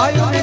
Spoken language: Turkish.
Gayrı